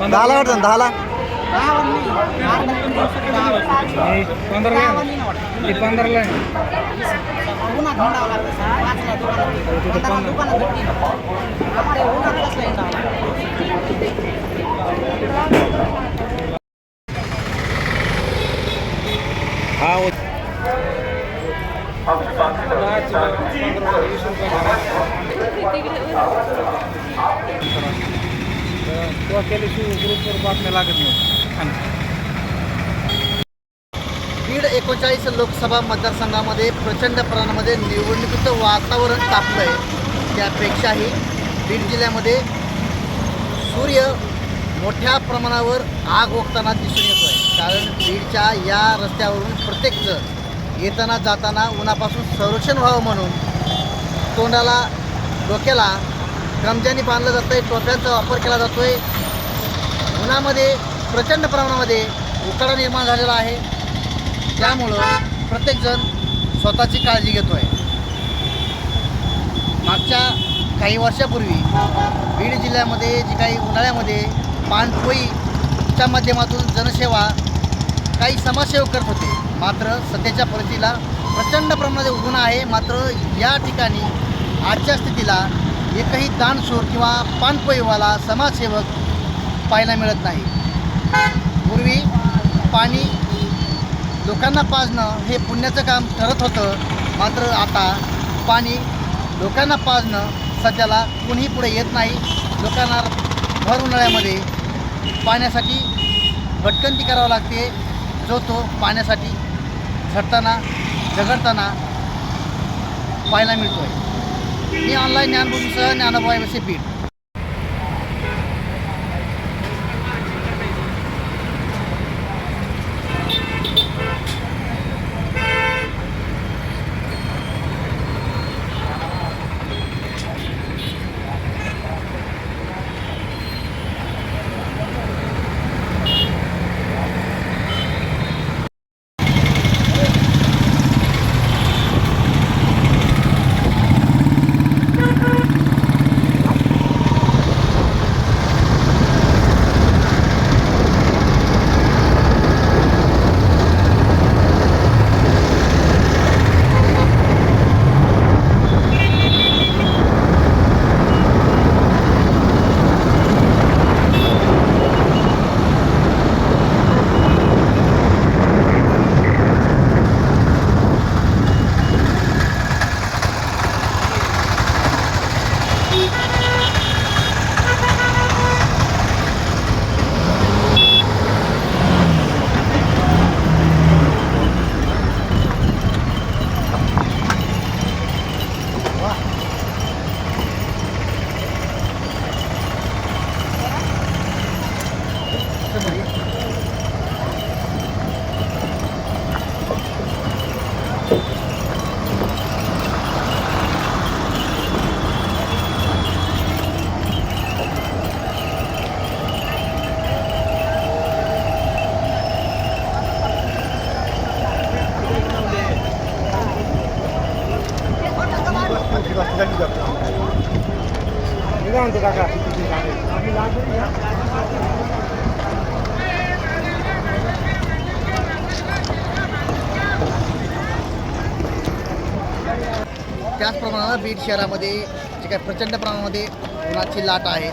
दहाला वाटतं दहाला? हे पंधराला? हे किंवा केल्याशिवाय ग्रुपवर बातम्या लागत नाही. बीड एकोणचाळीस लोकसभा मतदारसंघामध्ये प्रचंड प्रमाणामध्ये निवडणुकीचं वातावरण तापलं आहे त्यापेक्षाही बीड जिल्ह्यामध्ये सूर्य मोठ्या प्रमाणावर आग ओकताना दिसून येतो आहे कारण बीडच्या या रस्त्यावरून प्रत्येकजण येताना जाताना उन्हापासून संरक्षण व्हावं म्हणून तोंडाला डोक्याला गमजानी बांधलं जातं आहे टोप्यांचा वापर केला जातो आहे उन्हामध्ये प्रचंड प्रमाणामध्ये उकाडा निर्माण झालेला आहे. त्यामुळं प्रत्येकजण स्वतःची काळजी घेतो आहे मागच्या काही वर्षापूर्वी बीड जिल्ह्यामध्ये जी काही उन्हाळ्यामध्ये पाणपोईच्या माध्यमातून जनसेवा काही समाजसेवक करत होते. मात्र सध्याच्या परिस्थितीला प्रचंड प्रमाणात ऊन आहे. मात्र या ठिकाणी आजच्या स्थितीला एकही दानशूर किंवा पाणपोईवाला समाजसेवक पाहायला मिळत नाही. पूर्वी पाणी लोकांना पाजणं हे पुण्याचं काम ठरत होतं. मात्र आता पाणी लोकांना पाजणं सध्याला कुणीही पुढे येत नाही. लोकांना भर उन्हाळ्यामध्ये पाण्यासाठी भटकंती करावं लागते. जो तो पाण्यासाठी झटताना झगडताना पाहायला मिळतो आहे मी ऑनलाईन ज्ञानभूमीसह ज्ञानोबाई वसे पीठ. म्हणतो काका. त्याचप्रमाणे बीड शहरामध्ये जे काही प्रचंड प्रमाणामध्ये उन्हाची लाट आहे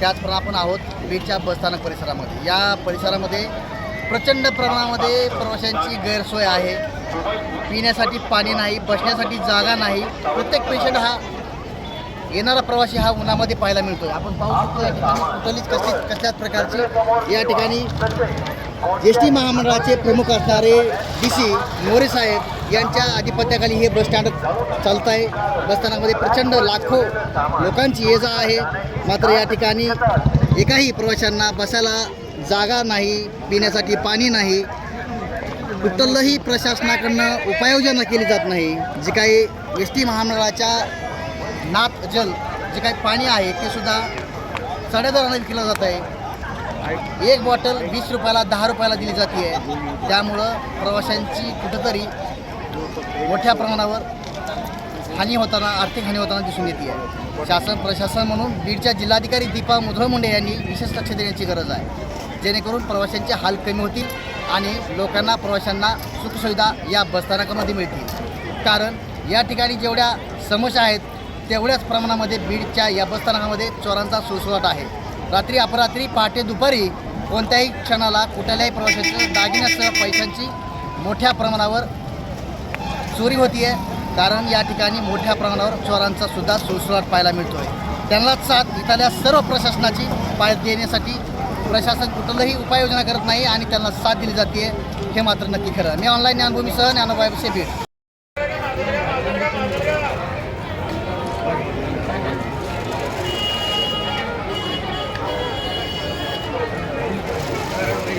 त्याचप्रमाणे आपण आहोत बीडच्या बसस्थानक परिसरामध्ये. या परिसरामध्ये प्रचंड प्रमाणामध्ये प्रवाशांची गैरसोय आहे. पिण्यासाठी पाणी नाही बसण्यासाठी जागा नाही. प्रत्येक पेशंट हा येणारा प्रवासी हा उन्हामध्ये पाहायला मिळतो आपण पाहू शकतो या ठिकाणी कुठलीच कसली कसल्याच प्रकारची. या ठिकाणी एस टी महामंडळाचे प्रमुख असणारे डी सी मोरे साहेब यांच्या अधिपत्याखाली हे बस स्टँड चालत आहे बसस्थानकामध्ये प्रचंड लाखो लोकांची ये जा आहे. मात्र या ठिकाणी एकाही प्रवाशांना बसायला जागा नाही पिण्यासाठी पाणी नाही. कुठलंही प्रशासनाकडनं उपाययोजना केली जात नाही. जे काही एस टी महामंडळाच्या नात जल जे काही पाणी आहे ते सुद्धा साडेदराने विकलं जात आहे. एक बॉटल वीस रुपयाला दहा रुपयाला दिली जाते. आहे त्यामुळं प्रवाशांची कुठंतरी मोठ्या प्रमाणावर हानी होताना आर्थिक हानी होताना दिसून येते. आहे शासन प्रशासन म्हणून बीडच्या जिल्हाधिकारी दीपा मुधोळ मुंडे यांनी विशेष लक्ष देण्याची गरज आहे. जेणेकरून प्रवाशांचे हाल कमी होतील आणि लोकांना प्रवाशांना सुखसुविधा या बसस्थानकामध्ये मिळतील. कारण या ठिकाणी जेवढ्या समस्या आहेत तेवढ्याच प्रमाणामध्ये बीडच्या या बसस्थानकामध्ये चोरांचा सुळसुळाट आहे. रात्री अपरात्री पहाटे दुपारी कोणत्याही क्षणाला कुठल्याही प्रवाशांच्या दागिन्यासह पैशांची मोठ्या प्रमाणावर चोरी होती आहे कारण या ठिकाणी मोठ्या प्रमाणावर चोरांचा सुद्धा सुळसुळाट पाहायला मिळतो आहे त्यांना साथ इथल्या सर्व प्रशासनाची पाय देण्यासाठी प्रशासन कुठलंही उपाययोजना करत नाही आणि त्यांना साथ दिली जाते हे मात्र नक्की खरं मी ऑनलाईन ज्ञानभूमीसह ज्ञानोबाई बीड.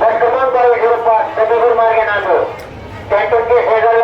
বর্তমান বয়স পাঁচ সেগুলোর মার্গে নামো ট্যাক্টরকে সেজাল